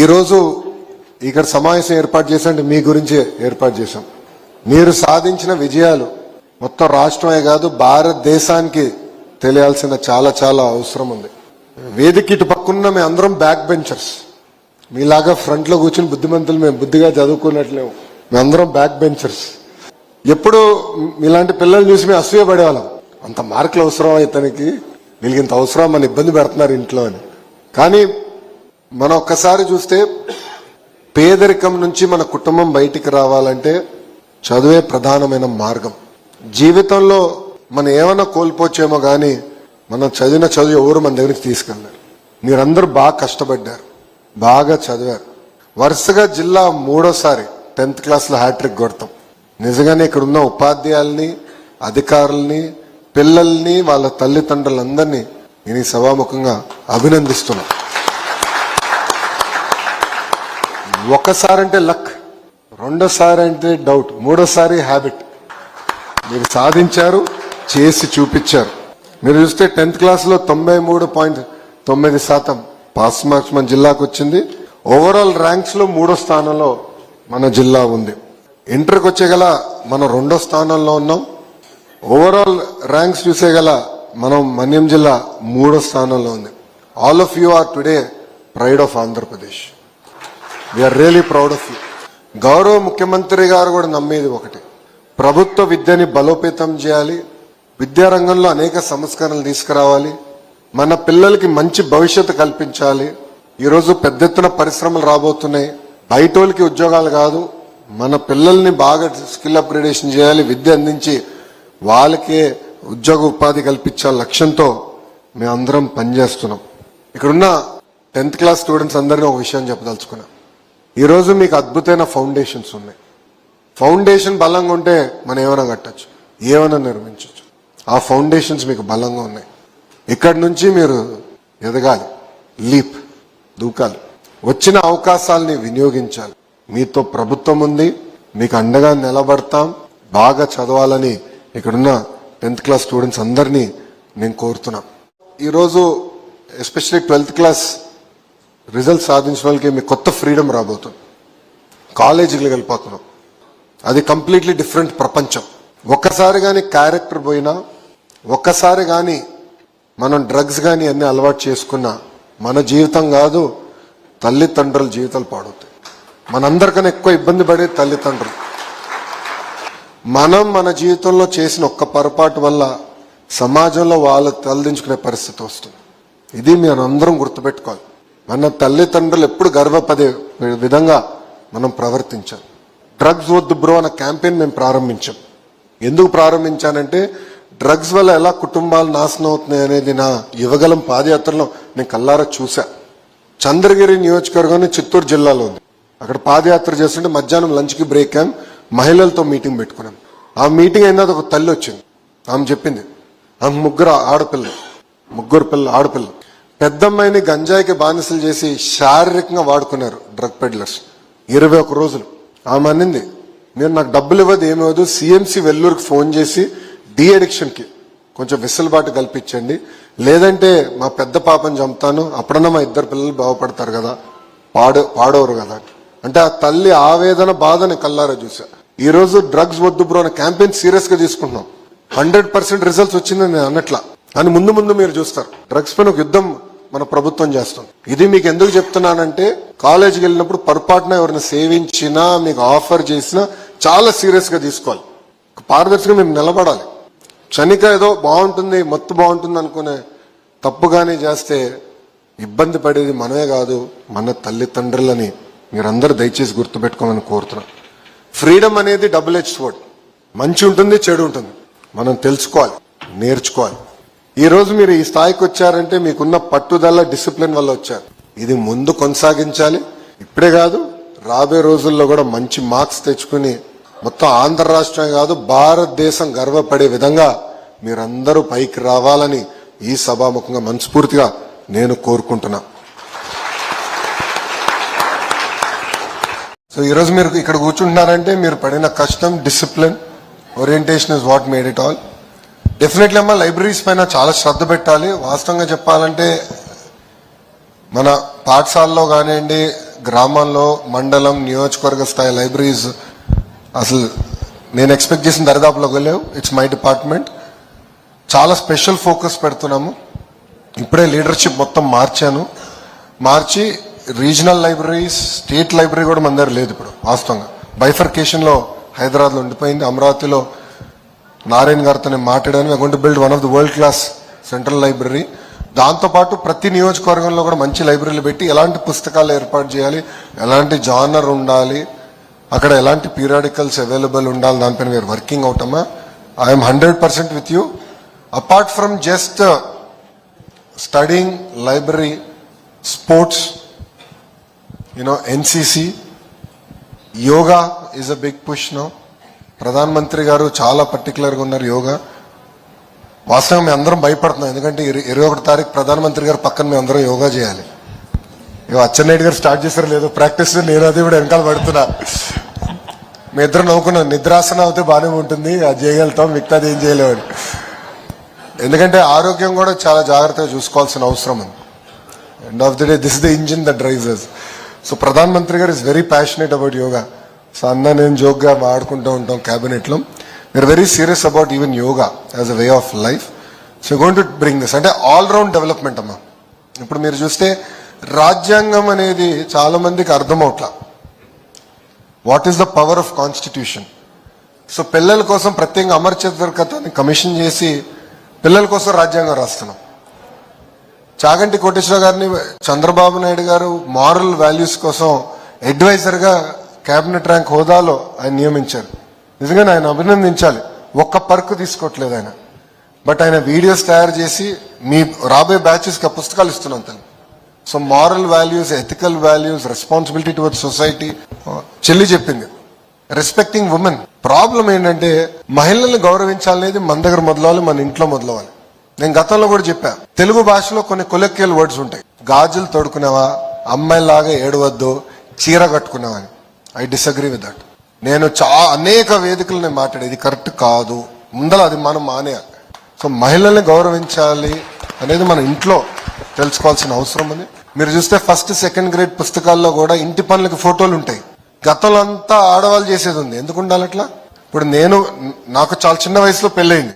ఈరోజు ఇక్కడ సమావేశం ఏర్పాటు చేసంటే మీ గురించి ఏర్పాటు చేశాం. మీరు సాధించిన విజయాలు మొత్తం రాష్ట్రమే కాదు భారతదేశానికి తెలియాల్సిన చాలా చాలా అవసరం ఉంది. వేదిక ఇటు పక్కన్న మేము అందరం బ్యాక్ బెంచర్స్. మీలాగా ఫ్రంట్లో కూర్చుని బుద్ధిమంతులు మేము బుద్ధిగా చదువుకున్నట్లేము. మేమందరం బ్యాక్ బెంచర్స్. ఎప్పుడు మీలాంటి పిల్లలు చూసి మేము అసూయ పడేవాళ్ళం. అంత మార్కులు అవసరం ఇతనికి? వీళ్ళకి ఇంత అవసరం మన ఇబ్బంది పెడుతున్నారు ఇంట్లో అని. కానీ మనం ఒక్కసారి చూస్తే పేదరికం నుంచి మన కుటుంబం బయటికి రావాలంటే చదువే ప్రధానమైన మార్గం. జీవితంలో మనం ఏమైనా కోల్పోవచ్చేమో కానీ మనం చదివిన చదువు ఎవరు మన దగ్గరికి తీసుకెళ్ళారు మీరందరూ బాగా కష్టపడ్డారు. బాగా చదివారు. వరుసగా జిల్లా మూడోసారి టెన్త్ క్లాస్లో హ్యాట్రిక్ కొడతాం. నిజంగానే ఇక్కడ ఉన్న ఉపాధ్యాయుల్ని అధికారుల్ని పిల్లల్ని వాళ్ళ తల్లిదండ్రులందరినీ నేను ఈ సభాముఖంగా అభినందిస్తున్నాను. ఒకసారి అంటే లక్ రెండోసారి అంటే డౌట్ మూడోసారి హ్యాబిట్. మీరు సాధించారు చేసి చూపించారు. మీరు చూస్తే టెన్త్ క్లాస్లో తొంభై మూడు పాయింట్ తొమ్మిది శాతం పాస్ మార్క్స్ మన జిల్లాకు వచ్చింది. ఓవరాల్ ర్యాంక్స్లో మూడో స్థానంలో మన జిల్లా ఉంది. ఇంటర్కి వచ్చే గల మనం రెండో స్థానంలో ఉన్నాం. ఓవరాల్ ర్యాంక్స్ చూసే గల మనం మన్యం జిల్లా మూడో స్థానంలో ఉంది. All of you are today pride of Andhra Pradesh we are really proud of you గౌరవ ముఖ్యమంత్రి గారు కూడా నమ్మేది ఒకటి. ప్రభుత్వ విద్యని బలోపేతం చేయాలి విద్యారంగంలో అనేక సంస్కరణలు తీసుకురావాలి మన పిల్లలకి మంచి భవిష్యత్తు కల్పించాలి. ఈరోజు పెద్ద ఎత్తున పరిశ్రమలు రాబోతున్నాయి. బయటోళ్ళకి ఉద్యోగాలు కాదు మన పిల్లల్ని బాగా స్కిల్ అప్గ్రేడేషన్ చేయాలి విద్య అందించి వాళ్ళకే ఉద్యోగ ఉపాధి కల్పించాలి లక్ష్యంతో మేమందరం పనిచేస్తున్నాం. ఇక్కడున్న టెన్త్ క్లాస్ స్టూడెంట్స్ అందరినీ ఒక విషయం చెప్పదలుచుకున్నాం. ఈరోజు మీకు అద్భుతమైన ఫౌండేషన్స్ ఉన్నాయి. ఫౌండేషన్ బలంగా ఉంటే మనం ఏమైనా కట్టచ్చు ఏమైనా నిర్మించవచ్చు ఆ ఫౌండేషన్స్ మీకు బలంగా ఉన్నాయి. ఇక్కడి నుంచి మీరు ఎదగాలి లీప్ దూకాలి. వచ్చిన అవకాశాలని వినియోగించాలి. మీతో ప్రభుత్వం ఉంది మీకు అండగా నిలబడతాం బాగా చదవాలని ఇక్కడున్న టెన్త్ క్లాస్ స్టూడెంట్స్ అందరినీ నేను కోరుతున్నా ఈరోజు ఎస్పెషల్లీ ట్వెల్త్ క్లాస్ రిజల్ట్ సాధించిన వాళ్ళకి మీకు కొత్త ఫ్రీడమ్ రాబోతుంది. కాలేజీకి వెళ్ళిపోతున్నాం. అది కంప్లీట్లీ డిఫరెంట్ ప్రపంచం. ఒక్కసారి కానీ క్యారెక్టర్ పోయినా ఒక్కసారి కానీ మనం డ్రగ్స్ కానీ అన్ని అలవాటు చేసుకున్నా మన జీవితం కాదు తల్లిదండ్రుల జీవితాలు పాడవుతాయి. మనందరికన్నా ఎక్కువ ఇబ్బంది పడే తల్లిదండ్రులు. మనం మన జీవితంలో చేసిన ఒక్క పొరపాటు వల్ల సమాజంలో వాళ్ళు తలదించుకునే పరిస్థితి వస్తుంది. ఇది మనం అందరం గుర్తుపెట్టుకోవాలి. మన తల్లిదండ్రులు ఎప్పుడు గర్వపడే విధంగా మనం ప్రవర్తించాం డ్రగ్స్ వద్దు బ్రో అన్న క్యాంపెయిన్ మేము ప్రారంభించాం. ఎందుకు ప్రారంభించానంటే డ్రగ్స్ వల్ల ఎలా కుటుంబాలు నాశనం అవుతున్నాయి అనేది నా యువగలం పాదయాత్రలో నేను కల్లారా చూసా చంద్రగిరి నియోజకవర్గం చిత్తూరు జిల్లాలో ఉంది. అక్కడ పాదయాత్ర చేస్తుంటే మధ్యాహ్నం లంచ్కి బ్రేక్ అయ్యాం. మహిళలతో మీటింగ్ పెట్టుకున్నాం. ఆ మీటింగ్ అయిన ఒక తల్లి వచ్చింది. ఆమె చెప్పింది ఆమె ముగ్గురు ఆడపిల్ల ముగ్గురు పిల్ల ఆడపిల్ల పెద్దమ్మాయిని గంజాయికి బానిసలు చేసి శారీరకంగా వాడుకున్నారు డ్రగ్ పెడ్లర్స్. ఇరవై ఒక రోజులు. ఆమె అనింది మీరు నాకు డబ్బులు ఇవ్వదు ఏమివ్వదు సిఎంసి వెల్లూరుకి ఫోన్ చేసి డి అడిక్షన్కి కొంచెం వెసులుబాటు కల్పించండి. లేదంటే మా పెద్ద పాపని చంపుతాను. అప్పుడన్నా మా ఇద్దరు పిల్లలు బాగుపడతారు కదా. పాడు పాడవరు కదా. అంటే ఆ తల్లి ఆవేదన బాధని కల్లారా చూసా ఈ రోజు డ్రగ్స్ వద్దు బ్రో అనే క్యాంపెయిన్ సీరియస్గా తీసుకుంటున్నాం. హండ్రెడ్ పర్సెంట్ రిజల్ట్స్ వచ్చిందని నేను అన్నట్లా. అని ముందు ముందు మీరు చూస్తారు. డ్రగ్స్ పైన ఒక యుద్ధం మన ప్రభుత్వం చేస్తుంది. ఇది మీకు ఎందుకు చెప్తున్నానంటే కాలేజీకి వెళ్ళినప్పుడు పొరపాటున ఎవరిని సేవించినా మీకు ఆఫర్ చేసినా చాలా సీరియస్గా తీసుకోవాలి. పారదర్శకంగా మేము నిలబడాలి. క్షణిక ఏదో బాగుంటుంది మత్తు బాగుంటుంది అనుకునే తప్పుగానే చేస్తే ఇబ్బంది పడేది మనమే కాదు మన తల్లిదండ్రులని మీరందరూ దయచేసి గుర్తుపెట్టుకోమని కోరుతున్నాం. ఫ్రీడమ్ అనేది డబుల్ హెచ్ వర్డ్. మంచి ఉంటుంది చెడు ఉంటుంది. మనం తెలుసుకోవాలి నేర్చుకోవాలి. ఈరోజు మీరు ఈ స్థాయికి వచ్చారంటే మీకున్న పట్టుదల డిసిప్లిన్ వల్ల వచ్చారు. ఇది ముందు కొనసాగించాలి. ఇప్పుడే కాదు రాబోయే రోజుల్లో కూడా మంచి మార్క్స్ తెచ్చుకుని మొత్తం ఆంధ్ర రాష్ట్రమే కాదు భారతదేశం గర్వపడే విధంగా మీరందరూ పైకి రావాలని ఈ సభాముఖంగా మనస్ఫూర్తిగా నేను కోరుకుంటున్నా. సో ఈరోజు మీరు ఇక్కడ కూర్చుంటున్నారంటే మీరు పడిన కష్టం discipline orientation is what made it all definitely అమ్మా లైబ్రరీస్ పైన చాలా శ్రద్ధ పెట్టాలి. వాస్తవంగా చెప్పాలంటే మన పాఠశాలలో కానివ్వండి గ్రామంలో మండలం నియోజకవర్గ స్థాయి లైబ్రరీస్ అసలు నేను ఎక్స్పెక్ట్ చేసిన దరిదాపులోకి వెళ్ళావు. ఇట్స్ మై డిపార్ట్మెంట్ చాలా స్పెషల్ ఫోకస్ పెడుతున్నాము. ఇప్పుడే లీడర్షిప్ మొత్తం మార్చాను. మార్చి రీజనల్ లైబ్రరీస్ స్టేట్ లైబ్రరీ కూడా మన దగ్గర లేదు ఇప్పుడు వాస్తవంగా. బైఫర్కేషన్లో హైదరాబాద్లో ఉండిపోయింది అమరావతిలో నారాయణ గారితో నేను మాట్లాడాను gone to build one of the world class central library దాంతోపాటు ప్రతి నియోజకవర్గంలో కూడా మంచి లైబ్రరీలు పెట్టి ఎలాంటి పుస్తకాలు ఏర్పాటు చేయాలి ఎలాంటి జానర్ ఉండాలి అక్కడ ఎలాంటి పీరియాడికల్స్ అవైలబుల్ ఉండాలి దానిపైన మీరు working అవుతామా I'm hundred percent with you apart from just studying library sports you know NCC yoga is a big push no ప్రధానమంత్రి గారు చాలా పర్టికులర్గా ఉన్నారు యోగా. వాస్తవం మేము అందరం భయపడుతున్నాం ఎందుకంటే ఇరవై ఒకటి తారీఖు ప్రధానమంత్రి గారు పక్కన మేము అందరం యోగా చేయాలి. ఇక అచ్చెన్నాయుడు గారు స్టార్ట్ చేశారు లేదు ప్రాక్టీస్ నేను అది కూడా వెనకాల పడుతున్నా. మీ ఇద్దరు నవ్వుకున్నాం నిద్రాసన అవుతే బాగానే ఉంటుంది అది చేయగలుగుతాం మిగతాది ఏం చేయలేమని. ఎందుకంటే ఆరోగ్యం కూడా చాలా జాగ్రత్తగా చూసుకోవాల్సిన అవసరం ఉంది. End of the day this the engine the drivers so ప్రధాన మంత్రి గారు is very passionate about yoga so అన్న నేను జోక్గా ఆడుకుంటూ ఉంటాం క్యాబినెట్లో. We are very serious about even yoga as a way of life so gone to bring this అంటే ఆల్ రౌండ్ డెవలప్మెంట్ అమ్మా. ఇప్పుడు మీరు చూస్తే రాజ్యాంగం అనేది చాలా మందికి అర్థం అవట్లా what is the power of constitution so పిల్లల కోసం ప్రత్యేకంగా అమర్చతర్కతని కమిషన్ చేసి పిల్లల కోసం రాజ్యాంగం రాస్తున్నాం. చాగంటి కోటేశ్వర గారిని చంద్రబాబు నాయుడు గారు మారల్ వాల్యూస్ కోసం అడ్వైజర్గా క్యాబినెట్ ర్యాంక్ హోదాలో ఆయన నియమించారు. నిజంగా ఆయన అభినందించాలి. ఒక్క పర్క్ తీసుకోవట్లేదు ఆయన. బట్ ఆయన వీడియోస్ తయారు చేసి మీ రాబోయే బ్యాచెస్కి ఆ పుస్తకాలు ఇస్తున్నాం తను so moral values ethical values responsibility toward society చెల్లి చెప్పింది. Respecting women. ప్రాబ్లం ఏంటంటే మహిళల్ని గౌరవించాలనేది మన దగ్గర మొదలవాలి మన ఇంట్లో మొదలవాలి నేను గతంలో కూడా చెప్పా తెలుగు భాషలో కొన్ని కొలెక్యువల్ వర్డ్స్ ఉంటాయి. గాజులు తొడుకునేవా అమ్మాయిలాగా ఏడవద్దు చీర కట్టుకునేవా అని. ఐ డిసగ్రీ విత్ దట్ నేను చా అనేక వేదికలు నేను మాట్లాడేది ఇది కరెక్ట్ కాదు. ముందల అది మనం మానేయాలి. సో మహిళల్ని గౌరవించాలి అనేది మన ఇంట్లో తెలుసుకోవాల్సిన అవసరం ఉంది. మీరు చూస్తే ఫస్ట్ సెకండ్ గ్రేడ్ పుస్తకాల్లో కూడా ఇంటి పనులకి ఫోటోలు ఉంటాయి. గతంలో అంతా ఆడవాళ్ళు చేసేది ఉంది. ఎందుకు ఉండాలి అట్లా? ఇప్పుడు నేను నాకు చాలా చిన్న వయసులో పెళ్ళయింది.